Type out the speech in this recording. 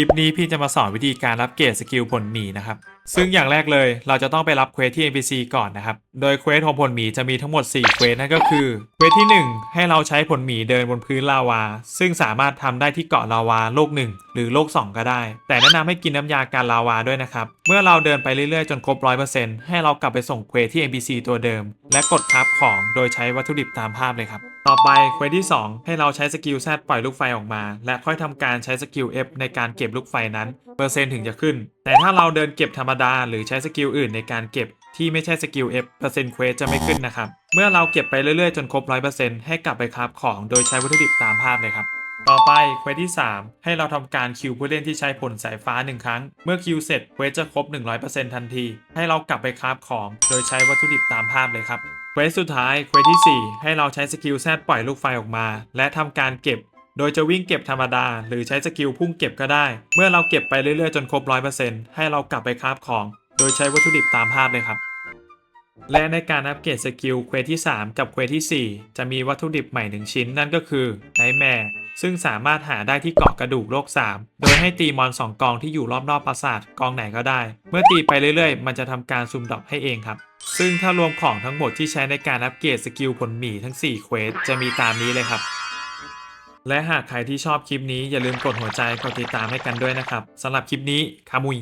ลิปนี้พี่จะมาสอนวิธีการรับเกรดสกิลผลหมีนะครับ ซึ่งอย่างแรกเลยเราจะต้องไปรับเควสที่ NPC ก่อนนะครับ โดยเควสของผลหมีจะมีทั้งหมด 4 เควสนั่นก็คือ เควสที่ 1 ให้เราใช้ผลหมีเดินบนพื้นลาวา ซึ่งสามารถทำได้ที่เกาะลาวาโลก 1 หรือโลก 2 ก็ได้ แต่แนะนำให้กินน้ำยาการลาวาด้วยนะครับ มื่อเราเดินไปเรื่อยๆ จนครบ 100%ให้เรากลับไปส่งเควสที่ NPC ตัวเดิม และกดคราฟของโดยใช้วัตถุดิบตามภาพเลยครับต่อไปเควสที่ 2 ให้เราใช้สกิล Z ปล่อยลูกไฟออกมา และค่อยทำการใช้สกิล F ในการเก็บลูกไฟนั้น เปอร์เซ็นต์ถึงจะขึ้น แต่ถ้าเราเดินเก็บธรรมดา หรือใช้สกิลอื่นในการเก็บที่ไม่ใช่สกิล F เปอร์เซ็นต์เควสจะไม่ขึ้นนะครับ เมื่อเราเก็บไปเรื่อยๆ จนครบ 100%ให้กลับไปคราฟของโดยใช้วัตถุดิบตามภาพเลยครับ ต่อไปเควสที่ 3 ให้เราทำการคิวผู้เล่นที่ใช้ผลสายฟ้า 1 ครั้ง เมื่อคิวเสร็จเควสจะครบ 100%ทันที ให้เรากลับไปคราฟของ โดยใช้วัตถุดิบตามภาพเลยครับเควสสุดท้ายเควสที่ 4 ให้เราใช้สกิลแซดปล่อยลูกไฟออกมา และทำการเก็บ โดยจะวิ่งเก็บธรรมดา หรือใช้สกิลพุ่งเก็บก็ได้ เมื่อเราเก็บไปเรื่อยๆจนครบ 100%ให้เรากลับไปคราฟของ โดยใช้วัตถุดิบตามภาพเลยครับและในการอัปเกรดสกิลเควสที่ 3 กับเควสทีสี่4 จะมีวัตถุดิบใหม่ 1 ชิ้นนั่นก็คือไนแมร์ ซึ่งสามารถหาได้ที่เกาะกระดูกโลก 3 โดยให้ตีมอน2กองที่อยู่รอบๆปราสาทกองไหนก็ได้ เมื่อตีไปเรื่อยๆ มันจะทำการซุ่มดอกให้เองครับ ซึ่งถ้ารวมของทั้งหมดที่ใช้ในการอัปเกรดสกิลผลหมีทั้ง4เควสจะมีตามนี้เลยครับ และหากใครที่ชอบคลิปนี้อย่าลืมกดหัวใจกดติดตามให้กันด้วยนะครับสำหรับคลิปนี้คามุย